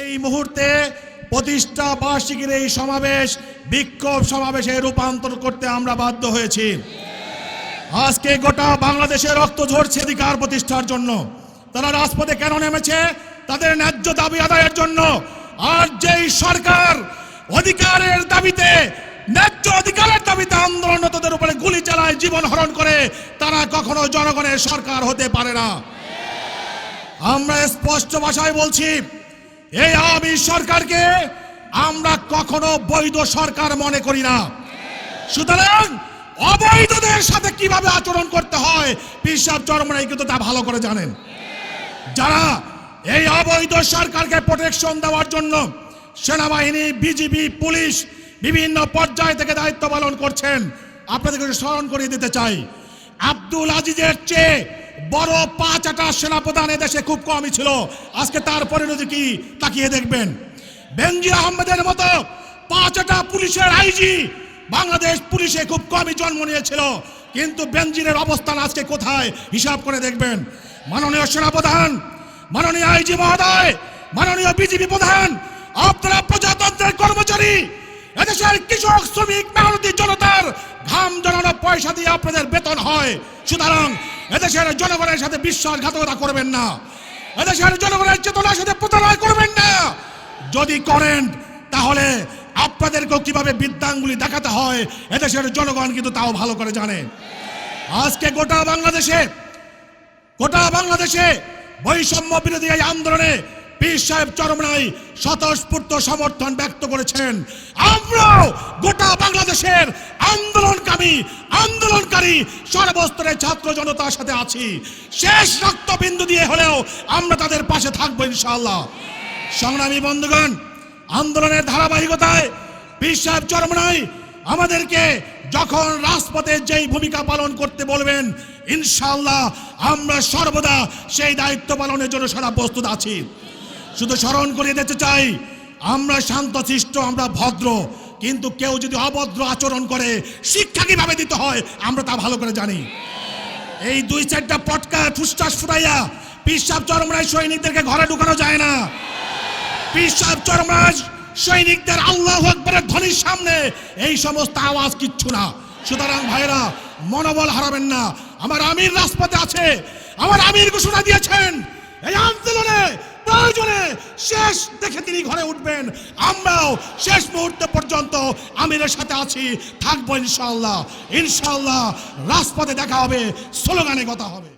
মুহূর্তে প্রতিষ্ঠা বার্ষিকীর এই সমাবেশ, বিক্ষোভ সমাবেশে রূপান্তর করতে আমরা বাধ্য হয়েছি। আজকে গোটা বাংলাদেশে রক্ত ঝরছে অধিকার প্রতিষ্ঠার জন্য। তারা রাজপথে কেন নেমেছে? তাদের ন্যায্য দাবি আদায়ের জন্য। আর যেই সরকার অধিকারের দাবিতে, ন্যায্য অধিকারের দাবিতে আন্দোলনরতদের উপরে গুলি চালায়, জীবন হরণ করে, তারা কখনো জনগণের সরকার হতে পারে না। আমরা স্পষ্ট ভাষায় বলছি এই আওয়ামী সরকারকে আমরা কখনো বৈধ সরকার মনে করি না। সুতরাং অবৈধদের সাথে কীভাবে আচরণ করতে হয় পিসাব চরমরাই কিন্তু তা ভালো করে জানেন। যারা এই অবৈধ সরকারকে প্রোটেকশন দেওয়ার জন্য সেনাবাহিনী, বিজিবি, পুলিশ বিভিন্ন পর্যায় থেকে দায়িত্ব পালন করছেন, আপনাদেরকে স্মরণ করিয়ে দিতে চাই। আব্দুল আজিজের চেয়ে বড় পাঁচ আটা সেনাপ্রধান এদেশে খুব কমই ছিল। আজকে তার পরিণতি কি তাকিয়ে দেখবেন। বেনজির আহমেদের মতো পাঁচ আটা পুলিশের আইজি বাংলাদেশ পুলিশে খুব কমই জন্ম নিয়েছিল। কিন্তু বেনজিরের অবস্থান আজকে কোথায় হিসাব করে দেখবেন। মাননীয় সেনাপ্রধান, মাননীয় আইজি মহোদয়, মাননীয় বিজেপি প্রধান, আপনারা প্রজাতন্ত্রের কর্মচারী, এদেশের কৃষক, শ্রমিক মেহনতি জনতার ঘাম জড়ানো পয়সা দিয়ে আপনাদের বেতন হয়। সুতরাং এদেশের জনগণের সাথে বিশ্বাসঘাতকতা করবেন না। এদেশের জনগণের চেতনার সাথে প্রতারণা করবেন না। যদি করেন, তাহলে আপনাদেরকেও কীভাবে বিদ্যাঙ্গুলি দেখাতে হয়, এদেশের জনগণ কিন্তু তাও ভালো করে জানে। আজকে গোটা বাংলাদেশে গোটা বাংলাদেশে বৈষম্য বিরোধী এই আন্দোলনে পীর সাহেব চরমনাই স্বতঃস্ফূর্ত সমর্থন ব্যক্ত করেছেন। আমরাও গোটা বাংলাদেশের আন্দোলনকামী আন্দোলনকারী সর্বস্তরের ছাত্র জনতার সাথে আছি। শেষ রক্তবিন্দু দিয়ে হলেও আমরা তাদের পাশে থাকব ইনশাআল্লাহ। সংগ্রামী বন্ধুগণ, আন্দোলনের ধারাবাহিকতায় পীর সাহেব চরমনাই আমাদেরকে যখন রাজপথে যেই ভূমিকা পালন করতে বলবেন, ইনশাআল্লাহ আমরা সর্বদা সেই দায়িত্ব পালনের জন্য সারা প্রস্তুত আছি। শুধু স্মরণ করিয়ে দিতে চাই, আমরা শান্তশিষ্ট, আমরা ভদ্র। কিন্তু কেউ যদি অভদ্র আচরণ করে, শিক্ষা কীভাবে দিতে হয়, আমরা তা ভালো করে জানি। এই দুই চারটা পটকা ঠুসটাস ফুটাইয়া, পিসাব চরমরায় সৈনিকদেরকে ঘরে ঢুকানো যায় না। পিসাব চরমরাজ সৈনিকদের আল্লাহ আকবরের ধ্বনির সামনে এই সমস্ত আওয়াজ কিচ্ছু না। সুতরাং ভাইরা মনোবল হারাবেন না। আমার আমির রাজপথে আছে, আমার আমির ঘোষণা দিয়েছেন, এই আন্দোলনে প্রয়োজনে শেষ দেখে তিনি ঘরে উঠবেন। আমরাও শেষ মুহূর্ত পর্যন্ত আমিরের সাথে আছি, থাকব ইনশাল্লাহ ইনশাল্লাহ রাজপথে দেখা হবে, স্লোগানে কথা হবে।